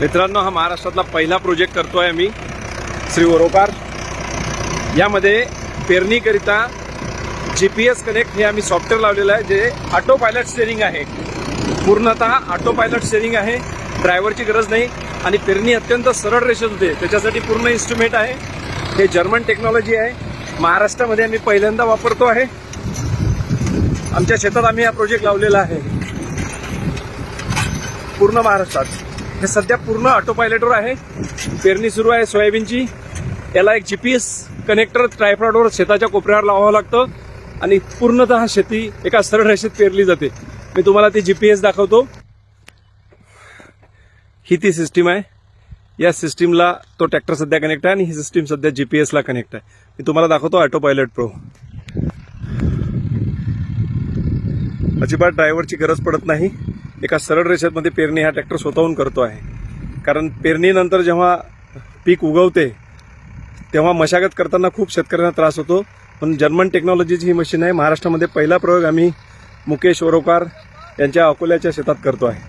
मित्रांनो हा महाराष्ट्रातला पहिला प्रोजेक्ट करतोय आम्ही. श्री ओरोकार. यामध्ये पेरणीकरिता जी पी एस कनेक्ट हे आम्ही सॉफ्टवेअर लावलेलं आहे जे ऑटो पायलट स्टेरिंग आहे. पूर्णतः ऑटो पायलट स्टेरिंग आहे ड्रायव्हरची गरज नाही आणि पेरणी अत्यंत सरळ रेषेत होते त्याच्यासाठी पूर्ण इन्स्ट्रुमेंट आहे. हे जर्मन टेक्नॉलॉजी आहे. महाराष्ट्रामध्ये आम्ही पहिल्यांदा वापरतो आहे. आमच्या शेतात आम्ही हा प्रोजेक्ट लावलेला आहे. पूर्ण महाराष्ट्रात. हे सध्या पूर्ण ऑटो पायलटवर आहे. पेरणी सुरू आहे सोयाबीनची. याला एक जीपीएस कनेक्टर ट्रायफ्रॉडवर शेताच्या कोपऱ्यावर लावावं लागतं. आणि पूर्णतः शेती एका सरळ रेषेत पेरली जाते. मी तुम्हाला ती जीपीएस दाखवतो. ही ती सिस्टीम आहे. या सिस्टीमला तो ट्रॅक्टर सध्या कनेक्ट आहे आणि ही सिस्टीम सध्या जीपीएसला कनेक्ट आहे. मी तुम्हाला दाखवतो ऑटो पायलट प्रो अजिबात ड्रायव्हरची गरज पडत नाही. एका सरळ रेषेमध्ये पेरणी हा ट्रॅक्टर स्वतःहून करतो आहे. कारण पेरणीनंतर जेव्हा पीक उगवते तेव्हा मशागत करताना खूप शेतकऱ्यांना त्रास होतो. पण जर्मन टेक्नॉलॉजीची ही मशीन आहे. महाराष्ट्रामध्ये पहिला प्रयोग आम्ही मुकेश ओरोकार यांच्या अकोल्याच्या शेतात करतो आहे.